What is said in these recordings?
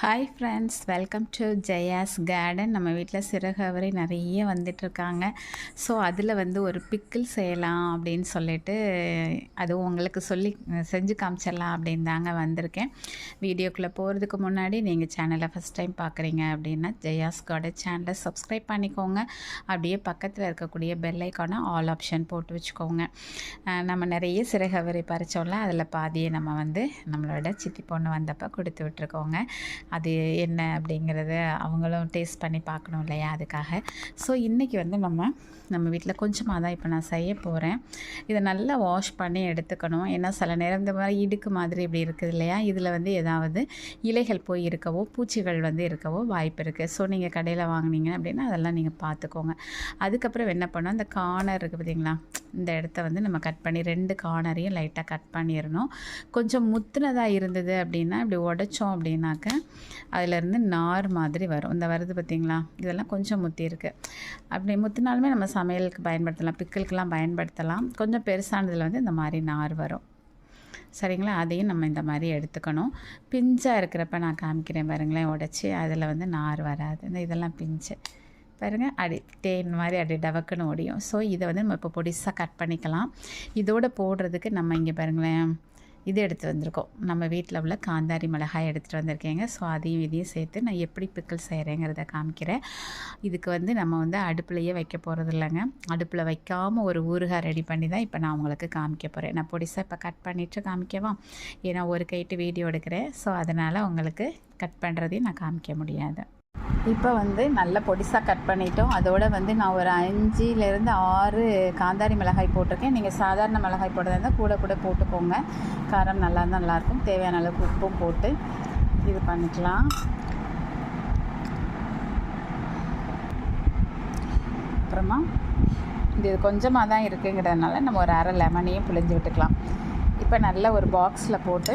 Hi friends welcome to Jaya's garden நம்ம வீட்டில் சிறகவரை நிறைய வந்துட்டுருக்காங்க. ஸோ அதில் வந்து ஒரு பிக்கிள் செய்யலாம் அப்படின்னு சொல்லிட்டு அதுவும் உங்களுக்கு சொல்லி செஞ்சு காமிச்சிடலாம் அப்படின்னு தாங்க வந்திருக்கேன். வீடியோக்குள்ளே போகிறதுக்கு முன்னாடி நீங்கள் சேனலை ஃபஸ்ட் டைம் பார்க்குறீங்க அப்படின்னா ஜெயாஸ் கார்டன் சேனலை சப்ஸ்கிரைப் பண்ணிக்கோங்க. அப்படியே பக்கத்தில் இருக்கக்கூடிய பெல் ஐக்கான ஆல் ஆப்ஷன் போட்டு வச்சுக்கோங்க. நம்ம நிறைய சிறகவரை பறித்தோம்ல அதில் பாதியை நம்ம வந்து நம்மளோட சித்தி பொண்ணு வந்தப்போ கொடுத்து விட்டுருக்கோங்க. அது என்ன அப்படிங்கிறத அவங்களும் டேஸ்ட் பண்ணி பார்க்கணும் இல்லையா அதுக்காக. ஸோ இன்றைக்கி வந்து நம்ம நம்ம வீட்டில் கொஞ்சமாக தான் இப்போ நான் செய்ய போகிறேன் இதை நல்லா வாஷ் பண்ணி எடுத்துக்கணும். ஏன்னா சில நேரம் இந்த மாதிரி இடுக்கு மாதிரி இப்படி இருக்குது இல்லையா? இதில் வந்து ஏதாவது இலைகள் போய் இருக்கவோ பூச்சிகள் வந்து இருக்கவோ வாய்ப்பு இருக்குது ஸோ நீங்கள் கடையில் வாங்குனீங்க அப்படின்னா அதெல்லாம் நீங்கள் பார்த்துக்கோங்க. அதுக்கப்புறம் என்ன பண்ணோம் அந்த கார்னர் இருக்குது பார்த்தீங்களா? இந்த இடத்த வந்து நம்ம கட் பண்ணி ரெண்டு கார்னரையும் லைட்டாக கட் பண்ணிடணும். கொஞ்சம் முத்துனதாக இருந்தது அப்படின்னா இப்படி உடைச்சோம் அப்படின்னாக்க அதிலேருந்து நார் மாதிரி வரும். இந்த வருது பார்த்திங்களா இதெல்லாம் கொஞ்சம் முத்தி இருக்குது அப்படி முத்தினாலுமே நம்ம சமையலுக்கு பயன்படுத்தலாம். பிக்கிளுக்கெலாம் பயன்படுத்தலாம். கொஞ்சம் பெருசானதில் வந்து இந்த மாதிரி நார் வரும். சரிங்களா? அதையும் நம்ம இந்த மாதிரி எடுத்துக்கணும். பிஞ்சாக இருக்கிறப்ப நான் காமிக்கிறேன் பாருங்களேன். உடச்சி அதில் வந்து நார் வராது. இந்த இதெல்லாம் பிஞ்சு. பாருங்கள் அடி தேன் மாதிரி அடி டவக்குன்னு ஓடியும் ஸோ இதை வந்து நம்ம இப்போ பொடிசாக கட் பண்ணிக்கலாம். இதோட போடுறதுக்கு நம்ம இங்கே பாருங்களேன். இது எடுத்து வந்திருக்கோம். நம்ம வீட்டில் உள்ள காந்தாரி மிளகாய் எடுத்துகிட்டு வந்திருக்கேங்க. ஸோ அதையும் இதையும் சேர்த்து நான் எப்படி பிக்கல் செய்கிறேங்கிறத காமிக்கிறேன். இதுக்கு வந்து நம்ம வந்து அடுப்புலையே வைக்க போகிறது இல்லைங்க. அடுப்பில் வைக்காமல் ஒரு ஊறுகாய் ரெடி பண்ணி தான் இப்போ நான் உங்களுக்கு காமிக்க போகிறேன் நான் பொடிசாக இப்போ கட் பண்ணிவிட்டு காமிக்கவா? ஏன்னா ஒரு கைட்டு வீடியோ எடுக்கிறேன். ஸோ அதனால் உங்களுக்கு கட் பண்ணுறதையும் நான் காமிக்க முடியாது. இப்போ வந்து நல்ல பொடிசாக கட் பண்ணிட்டோம். அதோட வந்து நான் ஒரு அஞ்சுலேருந்து ஆறு காந்தாரி மிளகாய் போட்டிருக்கேன். நீங்கள் சாதாரண மிளகாய் போடுறதா இருந்தால் கூட கூட போட்டுக்கோங்க. காரம் நல்லா இருந்தால் நல்லாயிருக்கும். தேவையான அளவுக்கு உப்பும் போட்டு இது பண்ணிக்கலாம். அப்புறமா இது கொஞ்சமாக தான் இருக்குங்கிறதுனால நம்ம ஒரு அரை லெமனையும் பிழிஞ்சு விட்டுக்கலாம். இப்போ நல்ல ஒரு பாக்ஸில் போட்டு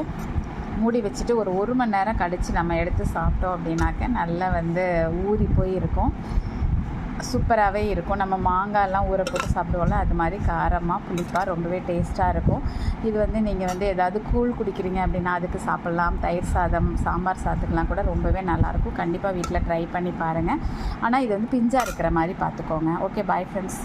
மூடி வச்சுட்டு ஒரு ஒரு மணி நேரம் கழித்து நம்ம எடுத்து சாப்பிட்டோம் அப்படின்னாக்க நல்லா வந்து ஊறி போய் இருக்கும். சூப்பராகவே இருக்கும். நம்ம மாங்காய்லாம் ஊற போட்டு சாப்பிடுவோம்ல அது மாதிரி காரமாக புளிப்பாக ரொம்பவே டேஸ்ட்டாக இருக்கும். இது வந்து நீங்கள் வந்து ஏதாவது கூழ் குடிக்கிறீங்க அப்படின்னா அதுக்கு சாப்பிட்லாம். தயிர் சாதம் சாம்பார் சாதத்துக்கெலாம் கூட ரொம்பவே நல்லாயிருக்கும் கண்டிப்பாக வீட்டில் ட்ரை பண்ணி பாருங்கள் ஆனால் இது வந்து பிஞ்சாக இருக்கிற மாதிரி பார்த்துக்கோங்க. Okay bye friends